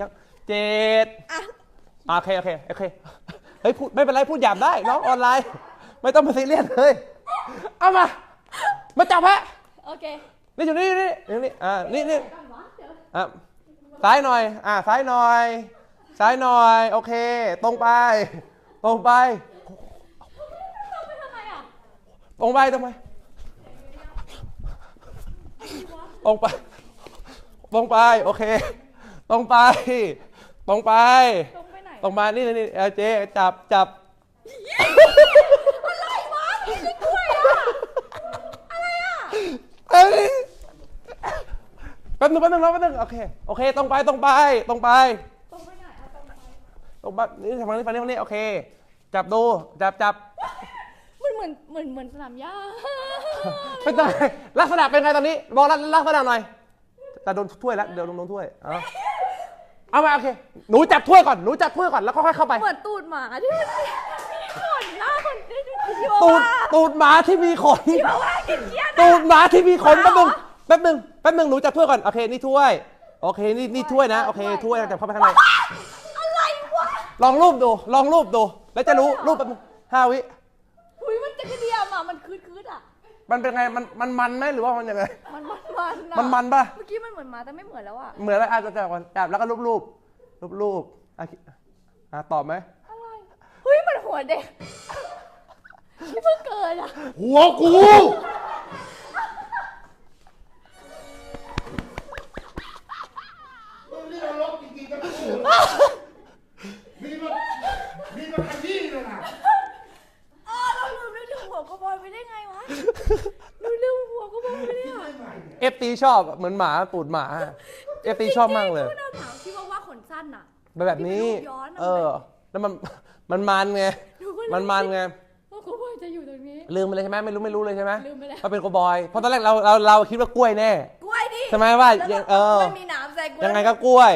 ยังเจ็ดอะอะโอเคโอเคโอเคเฮ้ยพูดไม่เป็นไรพูดหยาบได้น้องออนไลน์ ไม่ต้องมาซีเรียสเลยเอามา มาจับฮะโอเคนี่อยู่นี่นี่นี่นี่อ่านี่นี่อะซ้ายหน่อย อ่าซ้ายหน่อย ซ้ายหน่อย โอเค ตรงไป ตรงไป ตรงไปตรงไปตรงไป ตรงไป โอเค ตรงไป ตรงไป ตรงไปไหนตรงมานี่นี่นี่เออเจ๊จับจับอะไรวะไม่ใช่กล้วยอะ อะไรอะ เอ้ยแป๊บนึงแป๊บนึงรอแป๊บนึงโอเคโอเค ตรงไปตรงไป ตรงไป ตรงไปไหนอะตรงไปตรงไปนี่ทางนี้ฝั่งนี้ฝั่งนี้โอเค จับดูจับจับมันเหมือนเหมือนเหมือนสนามหญ้า ไม่ต้องลักษณะเป็นไงตอนนี้ บอกลักษณะหน่อย แต่โดนถ้วยแล้วเดี๋ยวโดนถ้วยเอาเอามาโอเคหนูจับถ้วยก่อนหนูจับถ้วยก่อนแล้วก็ค่อยเข้าไป เหมือนตูดหมาที่มันมีขนหน้าขนที่ที่ว่าตูดตูดหมาที่มีขนที่ว่ากินเกี้ยนตูดหมาที่มีขนหมาแป๊บนึงเหรอแป๊บนึงแป๊บนึงหนูจับถ้วยก่อนโอเคนี่ถ้วย โอเคนี่นี่ถ้วยนะโอเคถ้วยจับเข้าไปข้างในอะไรวะลองรูปดูลองรูปดูแล้วจะรู้รูปแป๊บนึงห้าวิ อุ้ยมันจะกระเดียมอะ มันคืดคืดอะ มันเป็นไงมันมันมันไหมหรือว่ามันยังไง มันมันมันอะมันมันปะ เมื่อกี้มันเหมือนหมาแต่ไม่เหมือนแล้วอะเหมือนอะไรอาจจะจับก่อนจับแล้วก็รูปรูปรูปรูปอะคิดอะตอบไหมอะไรเฮ้ยมันหัวเด็กที่เพิ่งเกิดอะหัวกู ไปได้ไงวะลืมลืมหัวกระบอยไปได้ไงเอฟตีชอบเหมือนหมาตูดหมาเอฟตีชอบมากเลยที่เราถามที่ว่าว่าขนสั้นอะ แบบนี้ ที่เป็นรูปย้อนอะ เออ แล้วมันมันมันไงหนูก็เลยมันมันไงว่ากระบอยจะอยู่ตรงนี้ ลืมไปเลยใช่ไหมไม่รู้ไม่รู้เลยใช่ไหมลืมไปแล้วว่าเป็นโกบอยเพราะตอนแรกเราเราเราคิดว่ากล้วยแน่ กล้วยดิใช่ไหมว่าแล้วก็เออ มันมีหนามใส่กล้วยยังไงก็กล้วย